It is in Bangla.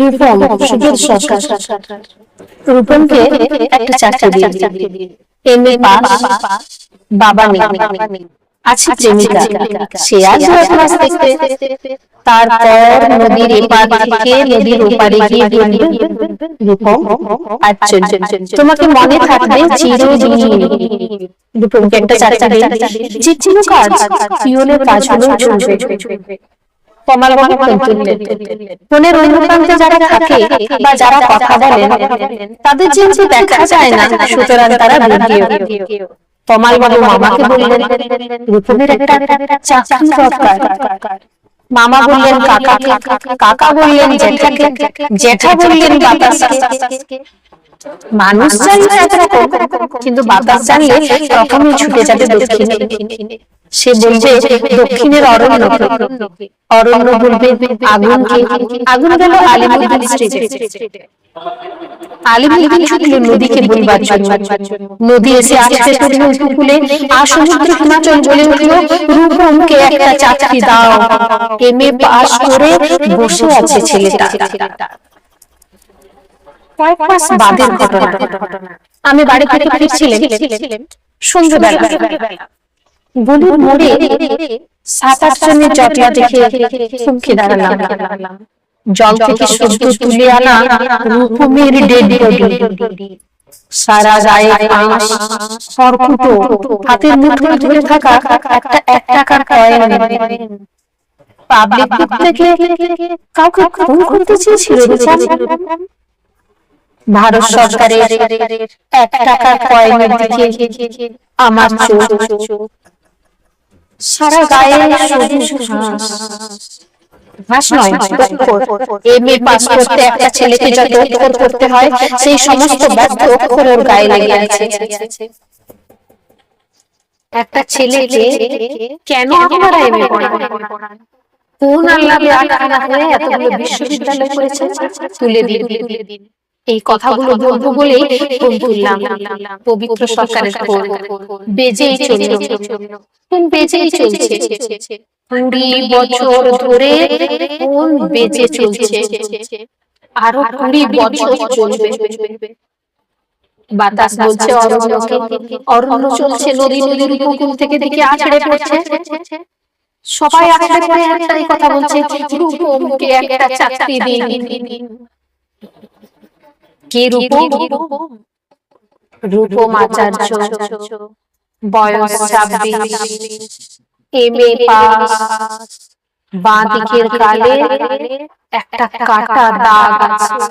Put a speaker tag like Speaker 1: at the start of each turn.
Speaker 1: রূপম সুবোধ সরকার রূপমকে একটা চাকরি দিয়ে এম এ পাস বাবা নেই। আছে প্রেমিকা। সে আজ ক্লাস দেখতে তারপর নদীর এপার থেকে নদীর ওপারে গিয়ে বলবে রূপম আচ্ছা তোমাকে মনে থাকবে চিরদিন রূপমকে একটা চাকরি যে চিনো কাজ পিওনের কাজ হলো ফোনের অন্য প্রান্তে যারা থাকে বা যারা কথা বলেন তাদের দেখা যায় না সুতরাং তারা ভিডিও মামাকে বললেন রূপমের একটা চাকরি দরকার। মামা বললেন কাকাকে কাকা। বললেন জেঠাকে জেঠা বললেন বাতাসকে মানুষ জানলে একরকম কিন্তু বাতাস জানলে তখনই ছুটে যাবে দক্ষিণে। সে বলবে দক্ষিণের অরণ্য অরণ্য বলবে আগুনকে আগুন গেল আলিমুদ্দিন স্ট্রিটে আলিমুদ্দিন ছুটল নদীকে বলবার জন্য। নদী এসে আসতে উপকূলে। আর সমুদ্র হিমাচল বলে উঠল, রূপমকে একটা চাকরি দাও। এম এ পাশ করে বসে আছে ছেলেটা। কয়েক মাস বাদের ঘটনা। আমি বাড়ি থেকে ফিরছিলাম। সন্ধ্যেবেলা। গলির মোড়ে সাত আট জনের জটলা দেখে থমকে দাঁড়ালাম। জল থেকে সদ্য তুলে আনা রূপমের ডেড বডি সারা গায়ে খড়কুটো হাতের মুঠোয় ধরে থাকা একটা এক টাকার কয়েন পাবলিক থেকে কাউকে খুন করতে চেয়েছিল ভারত সরকারের এক টাকার কয়েনের দিকে আমার চোখ। সারা গায়ে সবুজ ঘাস। ঘাস। নয় এম এ পাস করতে একটা ছেলেকে যত অক্ষর করতে হয় সেই সমস্ত ব্যর্থ অক্ষর ওর গায়ে লেগে আছে একটা ছেলেকে কেন আপনারা এম এ পড়ান কোন আল্লাহ আখানা হয়ে এতগুলো বিশ্ববিদ্যালয় করেছে? তুলে দিন। এই কথাগুলো বলব বলে ফোন তুললাম পবিত্র সরকারের ফোন বেজেই চলল। ফোন বেজেই চলছে। কুড়ি বছর ধরে ফোন বেজে চলছে? আরও কুড়ি বছর চলবে। বাতাস বলছে অরণ্যকে অরণ্য চলছে নদী নদীর উপকূল থেকে দিকে আছড়ে পড়ছে। সবাই আছড়ে পড়ে একটাই কথা বলছে। একটা চাকরি দিন। কে রূপম রূপম আচার্য বয়স ছাব্বিশ এম এ পাস বাঁ দিকের গালে একটা কাটা দাগ আছে